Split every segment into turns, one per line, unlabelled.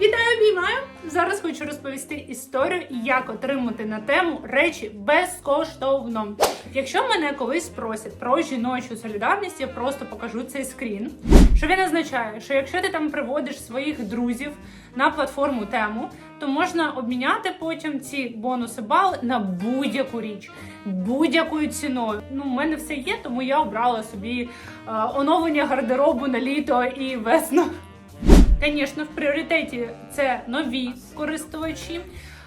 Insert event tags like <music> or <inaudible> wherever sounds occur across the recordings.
Вітаю, обіймаю! Зараз хочу розповісти історію, як отримати на тему речі безкоштовно. Якщо мене колись просять про жіночу солідарність, я просто покажу цей скрін. Що він означає, що якщо ти там приводиш своїх друзів на платформу тему, то можна обміняти потім ці бонуси бали на будь-яку річ, будь-якою ціною. Ну, у мене все є, тому я обрала собі е, оновлення гардеробу на літо і весну. Звісно, в пріоритеті це нові користувачі.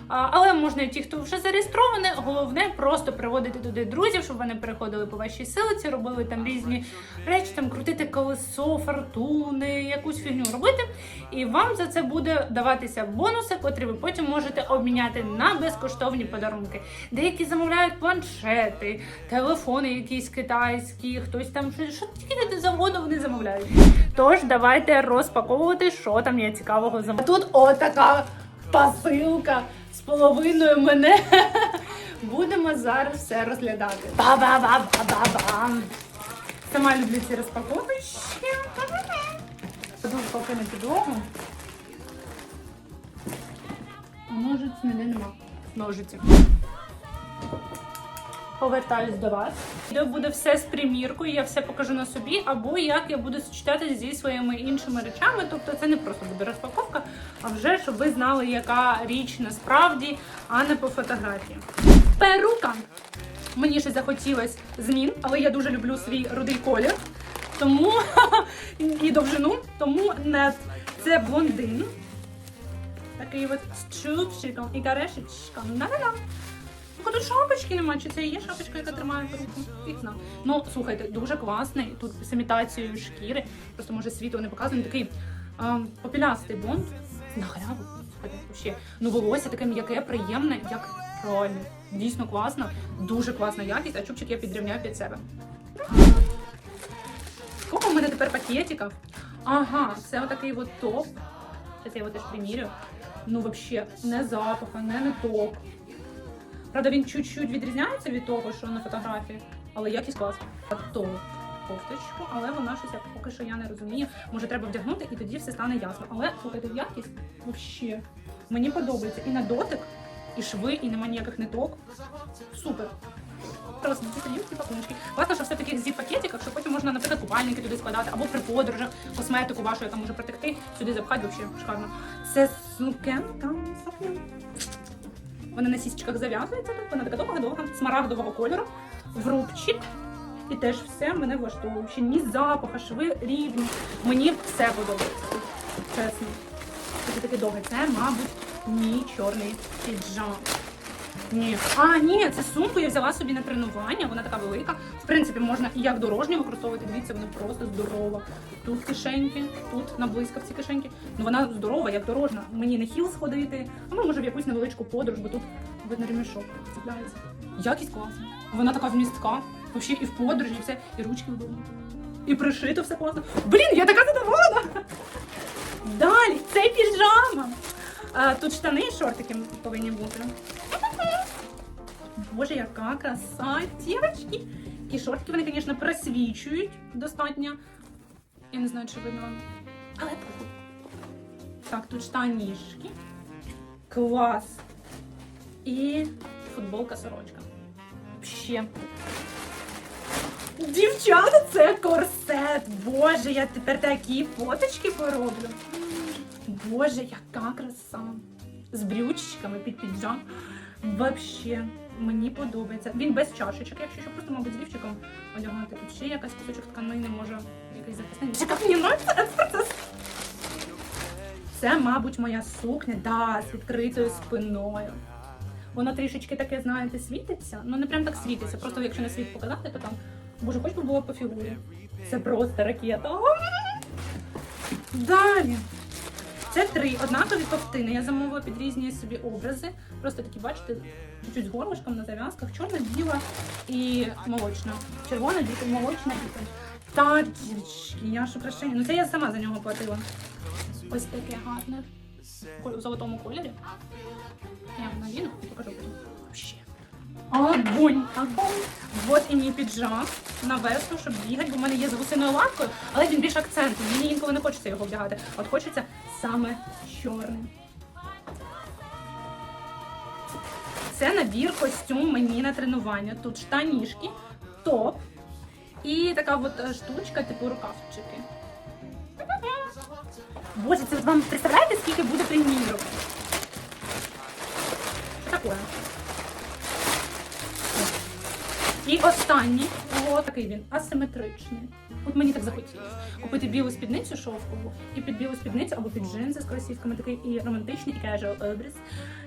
Але можна і ті, хто вже зареєстрований. Головне просто приводити туди друзів, щоб вони переходили по вашій силиці, робили там різні речі, там крутити колесо, фортуни, якусь фігню робити. І вам за це буде даватися бонуси, котрі ви потім можете обміняти на безкоштовні подарунки. Деякі замовляють планшети, телефони якісь китайські, хтось там що, тільки завгодно вони замовляють. Тож давайте розпаковувати, що там є цікавого за тут. Отака посилка з половиною мене. <laughs> Будемо зараз все розглядати. Ба-ба-ба-ба-ба-бам! Сама люблю ці розпаковочки. Подумаю, поки на підлогу. Ножиць ніде нема. Ножиці. Повертаюсь до вас. Відео буде все з приміркою, я все покажу на собі, або як я буду сочетати зі своїми іншими речами. Тобто це не просто буде розпаковка, а вже щоб ви знали, яка річ насправді, а не по фотографії. Перука. Мені ще захотілось змін, але я дуже люблю свій рудий колір. Тому <laughs> і довжину, тому не це блондин. Такий от з чубчиком і карешечком. Ну, тут шапочки немає, чи це і є шапочка, яка тримає руку? Знав. Ну, слухайте, дуже класний. Тут з імітацією шкіри. Просто може світло не показано. Такий ем, попілястий блонд. На халяву. Вообще. Ну, волосся таке м'яке, приємне, як правильно. Дійсно класно, дуже класна якість, а чубчик я підрівняю під себе. Сколько у мене тепер пакетиків? Ага, це отакий от топ. Зараз я його теж примірю. Ну, взагалі, не запаха, не, не топ. Правда, він чуть-чуть відрізняється від того, що на фотографії, але якість класна. То кофточку, але вона щось як поки що я не розумію. Може, треба вдягнути і тоді все стане ясно. Але слухайте, якість взагалі мені подобається. І на дотик, і шви, і нема ніяких ниток. Супер. Просто ці пакуночки. Класно, що все в таких зі пакетиках, що потім можна, наприклад, купальники туди складати, або при подорожах косметику вашу, яка може протекти, сюди запхати взагалі шикарно. Це сукен там сапнем. Вона на січках зав'язується, тут вона така довга-довга, смарагдового кольору, в рубчик. І теж все мене влаштовує. Ще ні запаха, шви рівні. Мені все подобається чесно. Це таке довге. Це, мабуть, мій чорний піджак. Ні. А, ні, це сумку я взяла собі на тренування, вона така велика. В принципі, можна і як дорожню використовувати. Дивіться, вона просто здорова. Тут кишеньки, тут на блискавці кишеньки. Ну вона здорова, як дорожна. Мені не хіл сходити, а ми може в якусь невеличку подорож, бо тут видно ремішок цепляється. Якість класна. Вона така вмістка. Взагалі і в подорожі, і все, і ручки удобні. І пришито все класно. Блін, я така задоволена! Далі, це піжама. Тут штани і шортики повинні бути. Боже, яка краса, дівчатки. Ті шортики, вони, звісно, просвічують достатньо. Я не знаю, чи видно. Але. Так, тут штанішки. Клас. І футболка сорочка. Ще. Дівчата, це корсет. Боже, я тепер такі фоточки пороблю. Боже, яка краса. З брючечками під піджак. Вообще, мені подобається. Він без чашечок, якщо що, просто, мабуть, з лівчиком одягнути. Тут ще якась кусочок тканини, може, якийсь захисний. Як мені. Це, мабуть, моя сукня, да, з відкритою спиною. Воно трішечки таке, знаєте, світиться. Ну не прям так світиться. Просто якщо не світ показати, то там. Боже, хоч би було по фігурі. Це просто ракета. Далі. Це три однакові ковтини. Я замовила під різні собі образи. Просто такі, бачите, чуть-чуть з горлышком на зав'язках. Чорна, біла і молочна. Червона, біла, молочна і Так, я ж украшення. Ну це я сама за нього платила. Ось таке гарне. У золотому кольорі. Я вам надіну і покажу потім. Огонь, огонь. Вот і мій піджак на весну, щоб бігати, бо в мене є з гусиною лапкою, але він більш акцентний. Мені інколи не хочеться його вдягати. От хочеться саме чорний. Це набір костюм мені на тренування. Тут штанішки, топ і така от е, штучка, типу рукавчики. Боже, це вам представляєте, скільки буде примірок? І останній, о, такий він, асиметричний. От мені так захотілося купити білу спідницю шовкову і під білу спідницю або під джинси з кросівками, такий і романтичний, і casual образ.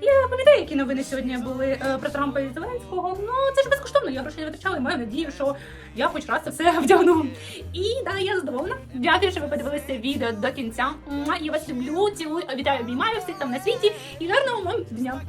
Я пам'ятаю, які новини сьогодні були е, про Трампа і Зеленського. Ну це ж безкоштовно. Я грошей не витрачала і маю надію, що я хоч раз це все <laughs> вдягну. І да, я задоволена. Дякую, що ви подивилися відео до кінця. Я вас люблю, цілую, вітаю, обіймаю всіх там на світі і гарного вам дня.